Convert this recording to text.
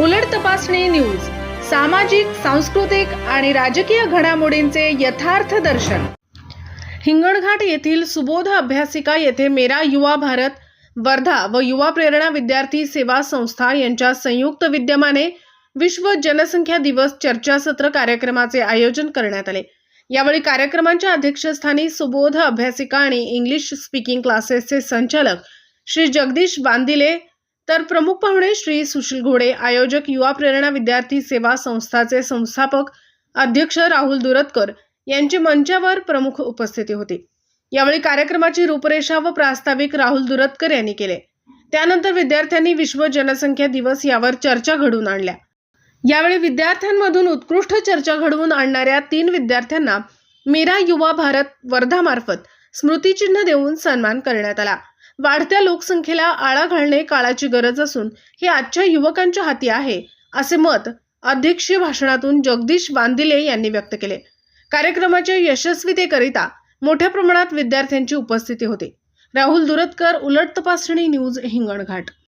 उलट तपासणी न्यूज सामाजिक सांस्कृतिक आणि राजकीय घडामोडींचे यथार्थ दर्शन. हिंगणघाट येथील सुबोध अभ्यासिका येथे मेरा युवा भारत वर्धा व युवा प्रेरणा विद्यार्थी सेवा संस्था यांच्या संयुक्त विद्यमाने विश्व जनसंख्या दिवस चर्चासत्र कार्यक्रमाचे आयोजन करण्यात आले. यावेळी कार्यक्रमाच्या अध्यक्षस्थानी सुबोध अभ्यासिका आणि इंग्लिश स्पीकिंग क्लासेसचे संचालक श्री जगदीश बांदिले तर प्रमुख पाहुणे श्री सुशील घोडे आयोजक युवा प्रेरणा विद्यार्थी सेवा संस्थाचे संस्थापक अध्यक्ष राहुल दुरतकर यांची मंचावर प्रमुख उपस्थिती होती. यावेळी कार्यक्रमाची रूपरेषा व प्रास्ताविक राहुल दुरतकर यांनी केले. त्यानंतर विद्यार्थ्यांनी विश्व जनसंख्या दिवस यावर चर्चा घडवून आणल्या. यावेळी विद्यार्थ्यांमधून उत्कृष्ट चर्चा घडवून आणणाऱ्या तीन विद्यार्थ्यांना मेरा युवा भारत वर्धामार्फत स्मृतिचिन्ह देऊन सन्मान करण्यात आला. वाढत्या लोकसंख्येला आळा घालणे काळाची गरज असून हे आजच्या युवकांच्या हाती आहे असे मत अध्यक्षीय भाषणातून जगदीश बांदिले यांनी व्यक्त केले. कार्यक्रमाच्या यशस्वीतेकरिता मोठ्या प्रमाणात विद्यार्थ्यांची उपस्थिती होती. राहुल दुरतकर उलट तपासणी न्यूज हिंगणघाट.